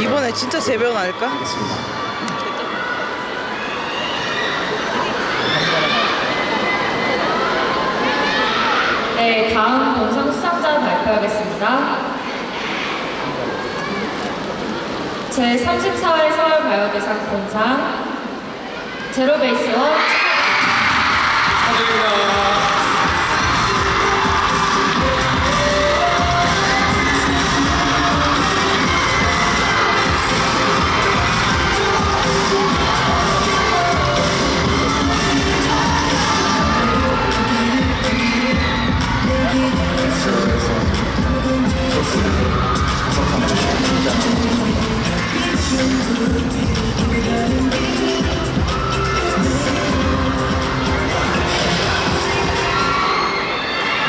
이번에 진짜 재배운 아닐까? 네, 다음 본상 수상자 발표하겠습니다. 제34회 서울가요대상 본상 제로베이스원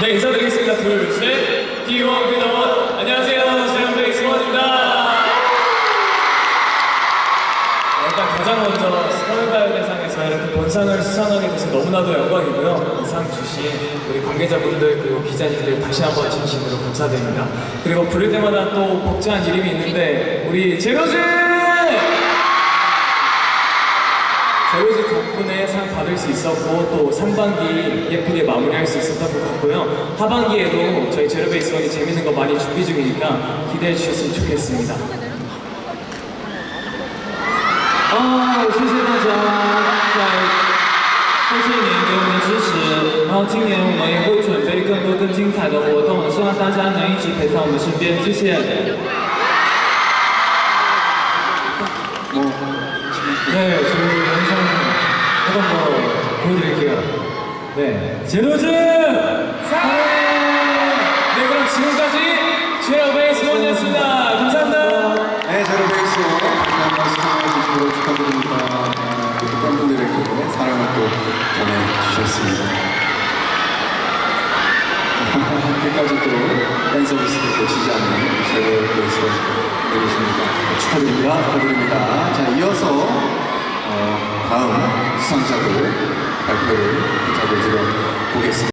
네, 인사드리겠습니다. 둘, 셋. D1 비더원. 안녕하세요. 제로베이스 원입니다. 일단 가장 먼저 서울가요대상에서 이렇게 본상을 수상하게 돼서 너무나도 영광이고요. 이 상 주신 우리 관계자분들 그리고 기자님들 다시 한번 진심으로 감사드립니다. 그리고 부를 때마다 또 복잡한 이름이 있는데 우리 제로즈! 제로즈 덕분에 상 받을 수 있었고 또 상반기 예쁘게 마무리할 수 있었던 것 같고요. 하반기에도 저희 제로베이스원이 재밌는 거 많이 준비 중이니까 기대해 주셨으면 좋겠습니다. 哦，谢谢大家在过去年给我们的支持，然后今年我们也会准备更多更精彩的活动，希望大家能一直陪在我们身边，谢谢。 네, 저희 영상 하던 거 보여드릴게요. 네, 제로즈 사랑해! 네, 그럼 지금까지 제로베이스원이었습니다. 감사합니다. 네, 제로베이스 한번 시청해주시고 축하드립니다. 아, 우리 팬분들에게 사랑을 또 전해주셨습니다. 끝까지 또 팬서비스를 놓치지 않는 제로베이스. 축하드립니다. 축하드립니다. 자, 이어서 어, 다음 수상자들 발표를 부탁을 드려보겠습니다.